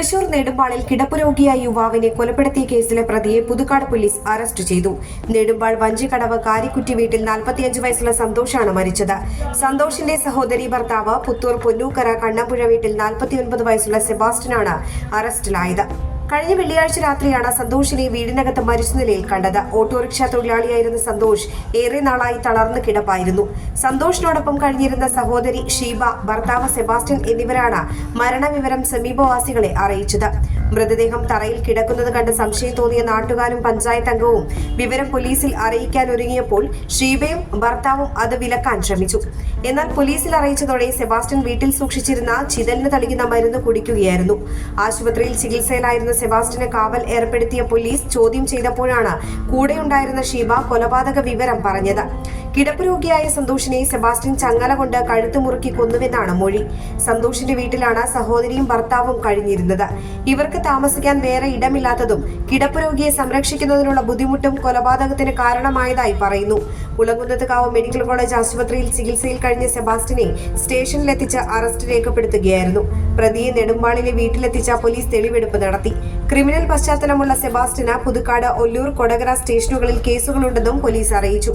തൃശൂർ നെടുമ്പാളിൽ കിടപ്പുരോഗിയായ യുവാവിനെ കൊലപ്പെടുത്തിയ കേസിലെ പ്രതിയെ പുതുക്കാട് പോലീസ് അറസ്റ്റ് ചെയ്തു. നെടുമ്പാൾ വഞ്ചിക്കടവ് കാരിക്കുറ്റി വീട്ടിൽ നാൽപ്പത്തിയഞ്ച് വയസ്സുള്ള സന്തോഷാണ് മരിച്ചത്. സന്തോഷിന്റെ സഹോദരി ഭർത്താവ് പുത്തൂർ പൊന്നൂക്കര കണ്ണമ്പുഴ വീട്ടിൽ നാൽപ്പത്തിയൊൻപത് വയസ്സുള്ള സെബാസ്റ്റ്യനാണ് അറസ്റ്റിലായത്. കഴിഞ്ഞ വെള്ളിയാഴ്ച രാത്രിയാണ് സന്തോഷിനെ വീടിനകത്ത് മരിച്ച നിലയിൽ കണ്ടത്. ഓട്ടോറിക്ഷ തൊഴിലാളിയായിരുന്ന സന്തോഷ് ഏറെ നാളായി തളർന്ന് കിടപ്പായിരുന്നു. സന്തോഷിനോടൊപ്പം കഴിഞ്ഞിരുന്ന സഹോദരി ഷീബ ഭർത്താവ് സെബാസ്റ്റ്യൻ എന്നിവരാണ് മരണവിവരം സമീപവാസികളെ അറിയിച്ചത്. മൃതദേഹം തറയിൽ കിടക്കുന്നത് കണ്ട് സംശയം തോന്നിയ നാട്ടുകാരും പഞ്ചായത്ത് അംഗവും വിവരം പോലീസിൽ അറിയിക്കാൻ ഒരുങ്ങിയപ്പോൾ ഷീബയും ഭർത്താവും അത് വിലക്കാൻ ശ്രമിച്ചു. എന്നാൽ പോലീസിൽ അറിയിച്ചതോടെ സെബാസ്റ്റ്യൻ വീട്ടിൽ സൂക്ഷിച്ചിരുന്ന ചിതലിന് തളിക്കുന്ന മരുന്ന് കുടിക്കുകയായിരുന്നു. ആശുപത്രിയിൽ ചികിത്സയിലായിരുന്ന സെബാസ്റ്റ്യന് കാവൽ ഏർപ്പെടുത്തിയ പോലീസ് ചോദ്യം ചെയ്തപ്പോഴാണ് കൂടെയുണ്ടായിരുന്ന ഷീബ കൊലപാതക വിവരം പറഞ്ഞത്. കിടപ്പ് രോഗിയായ സന്തോഷിനെ സെബാസ്റ്റ്യൻ ചങ്ങല കൊണ്ട് കഴുത്ത് മുറുക്കി കൊന്നുവെന്നാണ് മൊഴി. സന്തോഷിന്റെ വീട്ടിലാണ് സഹോദരിയും ഭർത്താവും കഴിഞ്ഞിരുന്നത്. ഇവർക്ക് താമസിക്കാൻ വേറെ ഇടമില്ലാത്തതും കിടപ്പ് രോഗിയെ സംരക്ഷിക്കുന്നതിനുള്ള ബുദ്ധിമുട്ടും കൊലപാതകത്തിന് കാരണമായതായി പറയുന്നു. ഉളങ്കുന്നത്കാവ് മെഡിക്കൽ കോളേജ് ആശുപത്രിയിൽ ചികിത്സയിൽ കഴിഞ്ഞ സെബാസ്റ്റിനെ സ്റ്റേഷനിലെത്തിച്ച് അറസ്റ്റ് രേഖപ്പെടുത്തുകയായിരുന്നു. പ്രതിയെ നെടുമ്പാളിലെ വീട്ടിലെത്തിച്ച പോലീസ് തെളിവെടുപ്പ് നടത്തി. ക്രിമിനൽ പശ്ചാത്തലമുള്ള സെബാസ്റ്റിന് പുതുക്കാട് ഒല്ലൂർ കൊടകര സ്റ്റേഷനുകളിൽ കേസുകളുണ്ടെന്നും പോലീസ് അറിയിച്ചു.